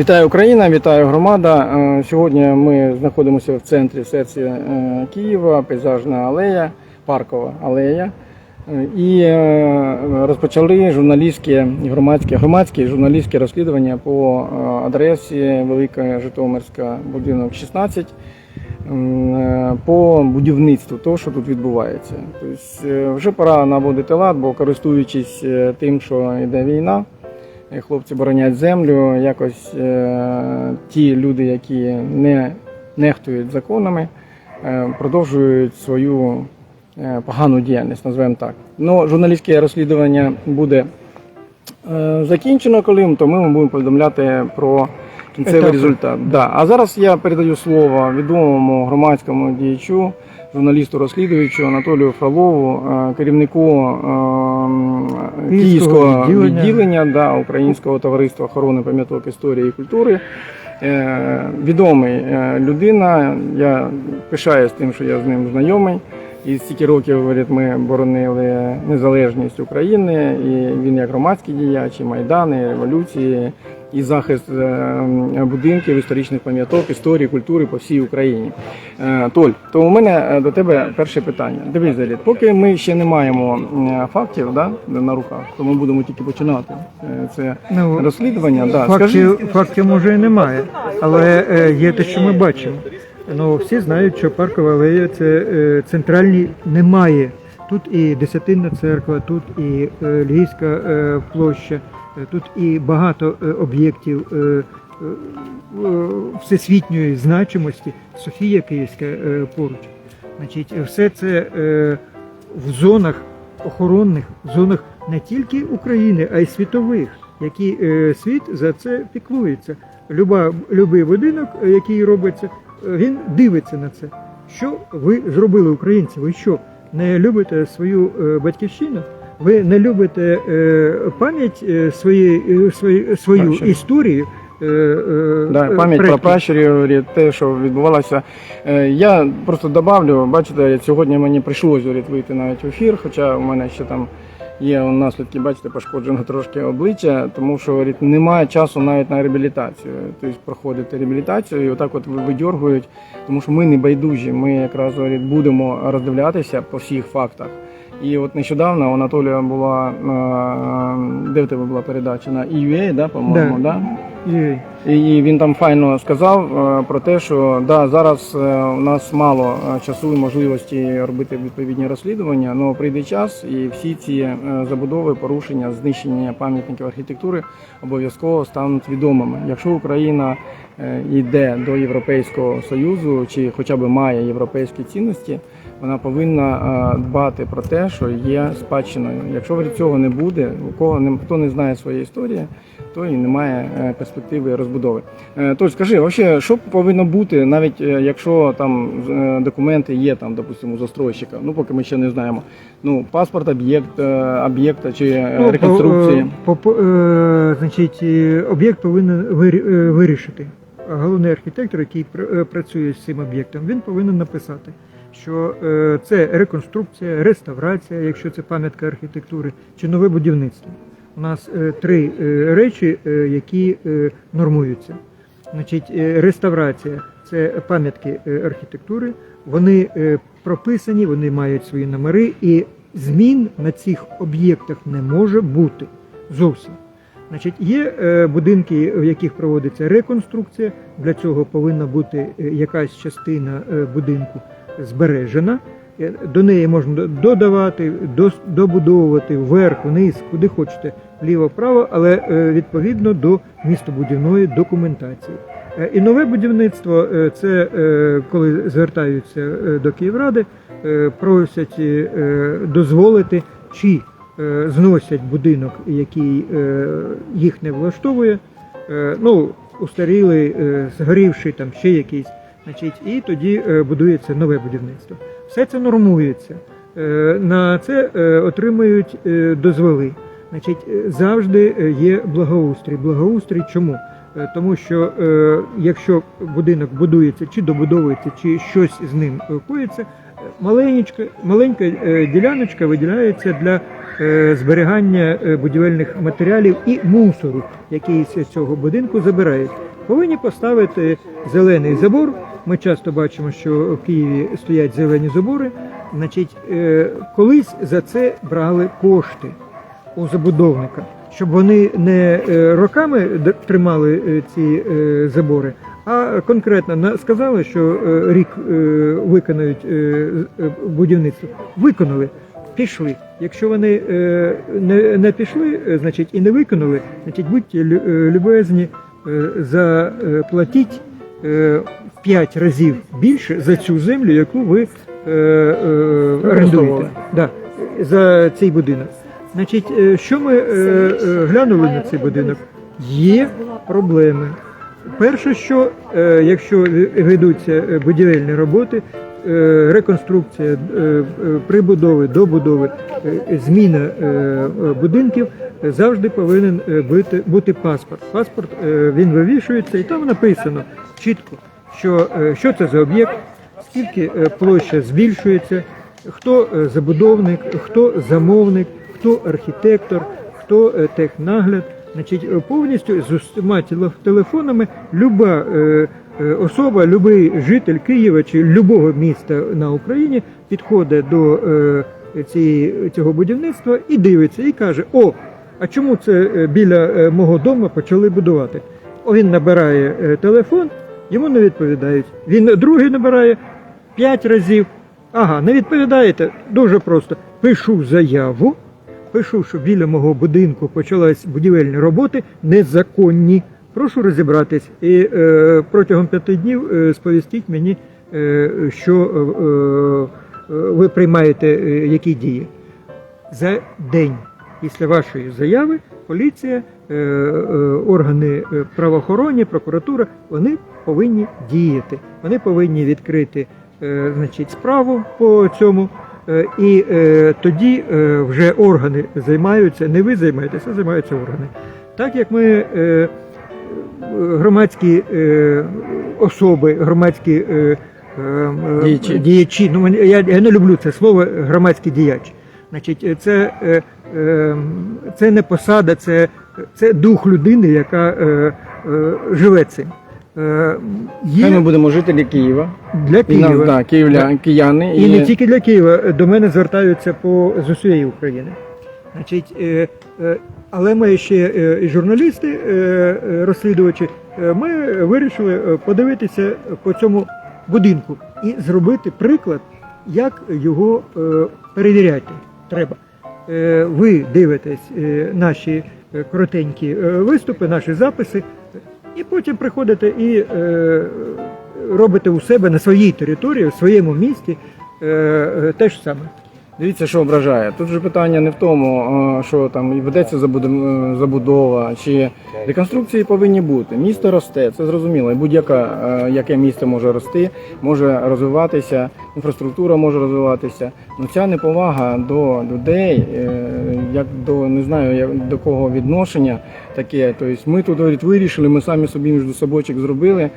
Вітаю Україна, вітаю громада. Е, Сьогодні ми знаходимося в центрі серці е, Києва, пейзажна алея, паркова алея. Е, І розпочали журналістське і громадське, громадське журналістське розслідування по адресі Велика Житомирська, будинок 16, е, по будівництву того, що тут відбувається. Тобто вже пора наводити лад, бо користуючись тим, що йде війна. Хлопці боронять землю. Якось е, ті люди, які не нехтують законами, е, продовжують свою е, погану діяльність, називаємо так. Ну, журналістське розслідування буде е, закінчено, коли то ми будемо повідомляти про кінцевий Етапи. результат. Да. А зараз я передаю слово відомому громадському діячу, журналісту розслідуючу Анатолію Фролову, е, керівнику е, Київського київського відділення. відділення да, Українського товариства охорони пам'яток історії і культури. Е, Відомий е, людина. Я пишаюсь тим, що я з ним знайомий. І стільки років говорить, ми боронили незалежність України, і він як громадський діяч, і майдани, і революції, і захист е, будинків, історичних пам'яток, історії, культури по всій Україні. Е, Толь, то у мене е, до тебе перше питання. Дивись, Заліт, поки ми ще не маємо фактів да, на руках, то ми будемо тільки починати це Ну, розслідування. Да. Фактів, Скажи, фактів може і немає, але є те, що ми бачимо. Ну, всі знають, що паркова алея це центральні немає. Тут і Десятинна церква, тут і Львівська площа, тут і багато е, об'єктів е, е, е, всесвітньої значимості. Софія Київська е, поруч. Значить, все це е, в зонах охоронних, в зонах не тільки України, а й світових, які е, світ за це піклується. Люба, любий будинок, е, який робиться, е, він дивиться на це. Що ви зробили, українці? Ви що не любите свою е, батьківщину? Ви не любите е, пам'ять е, своєї, е, свої, свою Пращурів. історію? Да, пам'ять про пращурів, те, що відбувалося. Я просто добавлю, бачите, сьогодні мені прийшлося вийти навіть в ефір, хоча у мене ще там є наслідки, бачите, пошкоджено трошки обличчя, тому що говорить, немає часу навіть на реабілітацію. Тобто проходити реабілітацію і отак от видьоргують, тому що ми не байдужі. Ми якраз говорить, будемо роздивлятися по всіх фактах. І от нещодавно у Анатолія була е, де в тебе була передача на EUA, да, по-моєму, Да. да? І- І він там файно сказав е, про те, що да, зараз е, у нас мало е, часу і можливості робити відповідні розслідування, але прийде час, і всі ці забудови, порушення, знищення пам'ятників архітектури обов'язково стануть відомими. Якщо Україна йде до Європейського союзу чи хоча б має європейські цінності, вона повинна дбати про те, що є спадщиною. Якщо цього не буде, у кого не хто не знає своєї історії, то і немає перспективи розбудови. Е, Толь, скажи, вообще, що повинно бути, навіть е, якщо там е, документи є там, допустимо, у застройщика, ну поки ми ще не знаємо. Ну, паспорт об'єкт об'єкта чи Ну, реконструкції. По, по, е, значить, об'єкт повинен вирі- вирішити. Головний архітектор, який пр- працює з цим об'єктом, він повинен написати, що це реконструкція, реставрація, якщо це пам'ятка архітектури, чи нове будівництво. У нас е, три е, речі, е, які нормуються. Значить, реставрація це пам'ятки архітектури. Вони прописані, вони мають свої номери, і змін на цих об'єктах не може бути зовсім. Значить, є будинки, в яких проводиться реконструкція. Для цього повинна бути якась частина будинку збережена. Е, До неї можна додавати, добудовувати вверх, вниз, куди хочете, вліво-вправо, але е, відповідно до містобудівної документації. Е, І нове будівництво це коли звертаються до Київради, просять дозволити чи зносять будинок, який їх не влаштовує, ну, устарілий, згорівший там ще якийсь, значить, і тоді будується нове будівництво. Все це нормується. Е, На це е, отримують е, дозволи. Значить, завжди є благоустрій. Благоустрій чому? Тому що якщо будинок будується чи добудовується, чи щось з ним коїться, маленька, маленька діляночка виділяється для зберігання будівельних матеріалів і мусору, який з цього будинку забирають. Повинні поставити зелений забор. Ми часто бачимо, що в Києві стоять зелені забори. Значить, е, колись за це брали кошти у забудовника, щоб вони не е, роками тримали е, ці забори, а конкретно сказали, що рік виконають будівництво. Виконали, пішли. Якщо вони не, не пішли, значить і не виконали, значить будьте любезні, заплатіть 5 разів більше за цю землю, яку ви е, е, орендуєте. Да, за цей будинок. Значить, е, що ми е, е, глянули на цей будинок? Є проблеми. Перше, що е, якщо ведуться будівельні роботи, е, реконструкція е, прибудови, добудови, е, зміна е, будинків, завжди повинен бути, бути паспорт. Паспорт е, він вивішується, і там написано чітко, що, е, що це за об'єкт, скільки е, площа збільшується, хто е, забудовник, хто замовник, хто архітектор, хто технагляд. Значить, повністю з усіма телефонами люба особа, любий житель Києва чи любого міста на Україні підходить до цієї, цього будівництва і дивиться, і каже: О, а чому це біля мого дому почали будувати? Він набирає телефон, йому не відповідають. Він другий набирає п'ять разів. Ага, не відповідаєте? Дуже просто. Пишу заяву, пишу, що біля мого будинку почались будівельні роботи незаконні. Прошу розібратись і е, протягом п'яти днів е, сповістіть мені, е, що е, е, ви приймаєте е, які дії. За день після вашої заяви поліція, е, е, органи е, правоохоронні, прокуратура, вони повинні діяти. Вони повинні відкрити е, значить, справу по цьому. е, І е, тоді вже органи займаються, не ви займаєтеся, а займаються органи. Так як ми громадські особи, громадські Діячі. діячі, ну я, я не люблю це слово громадський діяч. Значить, це, це не посада, це, це дух людини, яка живе цим. Е, Хай ми будемо жителі Києва. для І Києва. нам, да, київля, кияни. І не тільки для Києва, до мене звертаються по з усієї України. Значить, е, е, але ми ще і журналісти, розслідувачі, ми вирішили подивитися по цьому будинку і зробити приклад, як його перевіряти треба. Ви дивитесь наші коротенькі виступи, наші записи, і потім приходите і е, робите у себе на своїй території, в своєму місті е, е, те ж саме. Дивіться, що ображає. Тут же питання не в тому, що там і ведеться е, забудова, чи реконструкції повинні бути. Місто росте, це зрозуміло. Будь-яке яке місто може рости, може розвиватися, інфраструктура може розвиватися. Ну ця неповага до людей, е, як до не знаю, як до кого відношення таке. Тобто ми тут говорить, вирішили, ми самі собі між собойчик зробили.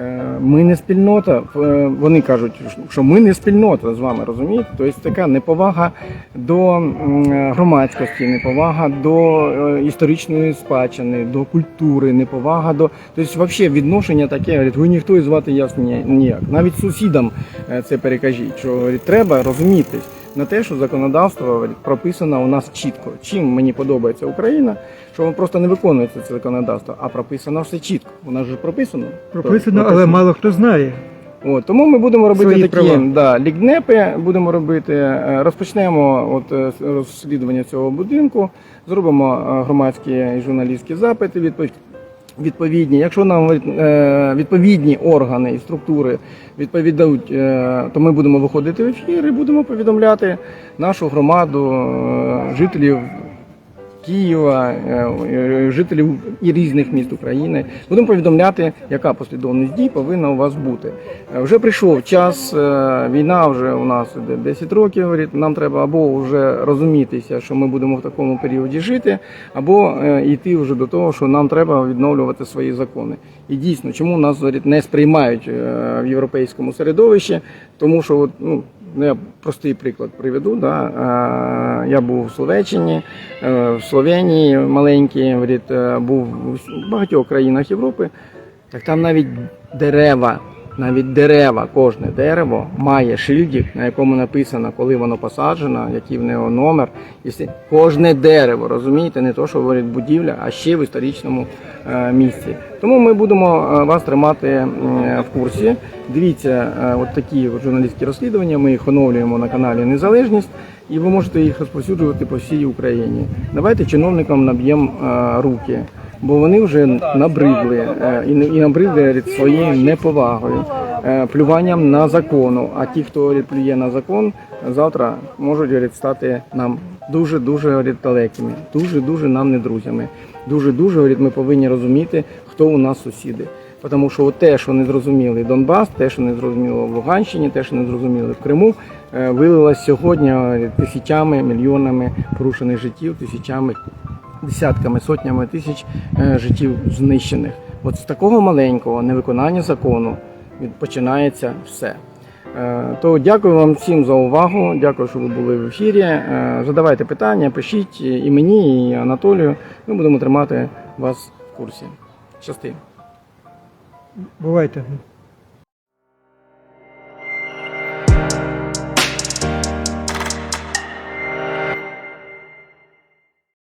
Е, Ми не спільнота. е, Вони кажуть, що ми не спільнота з вами, розумієте? Тобто така неповага до м, громадськості, неповага до е, історичної спадщини, до культури, неповага до. Тобто, взагалі відношення таке, говорить, ви ніхто і звати яс ні- ніяк. Навіть сусідам е, це перекажіть, що треба розумітись на те, що законодавство прописано у нас чітко. Чим мені подобається Україна, що воно просто не виконується це законодавство, а прописано все чітко. У нас же прописано. Прописано, але мало хто знає. От, тому ми будемо робити Свої такі права. да, лігнепи, будемо робити, е, розпочнемо от, е, розслідування цього будинку, зробимо е, громадські і журналістські запити відпов- відповідні. Якщо нам е, відповідні органи і структури відповідають, е, то ми будемо виходити в ефір і будемо повідомляти нашу громаду, е, жителів Києва, е, е, жителів і різних міст України. Будемо повідомляти, яка послідовність дій повинна у вас бути. Е, Вже прийшов час, війна вже у нас іде 10 років. Нам треба або вже розумітися, що ми будемо в такому періоді жити, або йти вже до того, що нам треба відновлювати свої закони. І дійсно, чому нас не сприймають в європейському середовищі, тому що ну, Ну, я простий приклад приведу. Да. Я був в Словеччині, е, в Словенії говорить, е, був в багатьох країнах Європи. Так там навіть дерева, навіть дерева, кожне дерево має шильдик, на якому написано, коли воно посаджено, який в нього номер. І все. Кожне дерево, розумієте, не то, що говорить будівля, а ще в історичному е, місці. Тому ми будемо е, вас тримати м, в курсі. Дивіться, е, от такі журналістські розслідування. Ми їх оновлюємо на каналі Незалежність, і ви можете їх розповсюджувати по всій Україні. Давайте чиновникам наб'ємо е, руки бо вони вже набридли е, і і набридли своєю неповагою, е, плюванням на закону. А ті, хто плює на закон, завтра можуть стати нам дуже дуже далекими, дуже дуже нам не друзями. Дуже дуже ми повинні розуміти, хто у нас сусіди. Тому що те, що не зрозуміли Донбас, те, що не зрозуміло в Луганщині, те, що не зрозуміли в Криму, е, вилилось сьогодні тисячами, мільйонами порушених життів, тисячами десятками, сотнями тисяч е, життів знищених. От з такого маленького невиконання закону починається все. Е, То дякую вам всім за увагу. Дякую, що ви були в ефірі. Е, Задавайте питання, пишіть і мені, і Анатолію. Ми будемо тримати вас в курсі. Щасти. Бувайте.